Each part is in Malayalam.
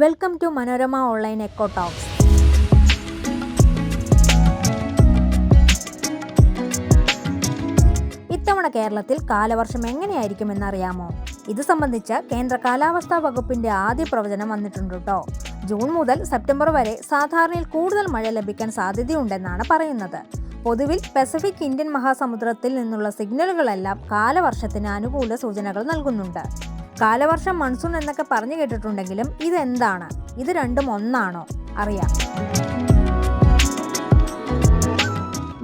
Welcome to Manorama online echo talks ഇത്തവണ കേരളത്തിൽ കാലവർഷം എങ്ങനെയായിരിക്കുമെന്നറിയാമോ? ഇത് സംബന്ധിച്ച് കേന്ദ്ര കാലാവസ്ഥാ വകുപ്പിന്റെ ആദ്യ പ്രവചനം വന്നിട്ടുണ്ട് കേട്ടോ. ജൂൺ മുതൽ സെപ്റ്റംബർ വരെ സാധാരണയിൽ കൂടുതൽ മഴ ലഭിക്കാൻ സാധ്യതയുണ്ടെന്നാണ് പറയുന്നത്. പൊതുവിൽ പസഫിക് ഇന്ത്യൻ മഹാസമുദ്രത്തിൽ നിന്നുള്ള സിഗ്നലുകളെല്ലാം കാലവർഷത്തിന് അനുകൂല സൂചനകൾ നൽകുന്നുണ്ട്. കാലവർഷം മൺസൂൺ എന്നൊക്കെ പറഞ്ഞു കേട്ടിട്ടുണ്ടെങ്കിലും ഇതെന്താണ്? ഇത് രണ്ടും ഒന്നാണോ? അറിയാം.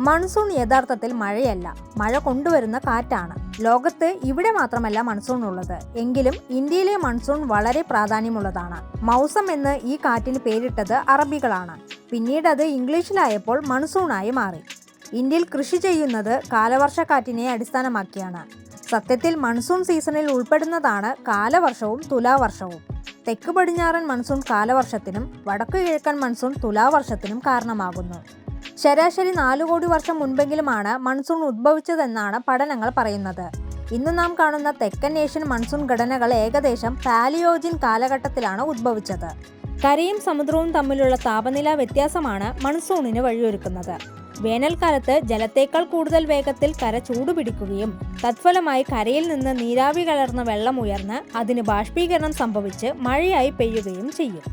മൺസൂൺ യഥാർത്ഥത്തിൽ മഴയല്ല. മഴ കൊണ്ടുവരുന്ന കാറ്റാണ്. ലോകത്ത് ഇവിടെ മാത്രമല്ല മൺസൂൺ ഉള്ളത്. എങ്കിലും ഇന്ത്യയിലെ മൺസൂൺ വളരെ പ്രാധാന്യമുള്ളതാണ്. മൗസം എന്ന് ഈ കാറ്റിന് പേരിട്ടത് അറബികളാണ്. പിന്നീട് അത് ഇംഗ്ലീഷിലായപ്പോൾ മൺസൂണായി മാറി. ഇന്ത്യയിൽ കൃഷി ചെയ്യുന്നത് കാലവർഷക്കാറ്റിനെ അടിസ്ഥാനമാക്കിയാണ്. സത്യത്തിൽ മൺസൂൺ സീസണിൽ ഉൾപ്പെടുന്നതാണ് കാലവർഷവും തുലാവർഷവും. തെക്ക് പടിഞ്ഞാറൻ മൺസൂൺ കാലവർഷത്തിനും വടക്കു കിഴക്കൻ മൺസൂൺ തുലാവർഷത്തിനും കാരണമാകുന്നു. ശരാശരി നാലു കോടി വർഷം മുൻപെങ്കിലുമാണ് മൺസൂൺ ഉദ്ഭവിച്ചതെന്നാണ് പഠനങ്ങൾ പറയുന്നത്. ഇന്ന് നാം കാണുന്ന തെക്കൻ ഏഷ്യൻ മൺസൂൺ ഘടനകൾ ഏകദേശം പാലിയോജിൻ കാലഘട്ടത്തിലാണ് ഉദ്ഭവിച്ചത് കരയും സമുദ്രവും തമ്മിലുള്ള താപനില വ്യത്യാസമാണ് മൺസൂണിന് വഴിയൊരുക്കുന്നത്. വേനൽക്കാലത്ത് ജലത്തേക്കാൾ കൂടുതൽ വേഗത്തിൽ കര ചൂടുപിടിക്കുകയും തത്ഫലമായി കരയിൽ നിന്ന് നീരാവി കലർന്ന വെള്ളം ഉയർന്ന് അതിന് ബാഷ്പീകരണം സംഭവിച്ച് മഴയായി പെയ്യുകയും ചെയ്യും.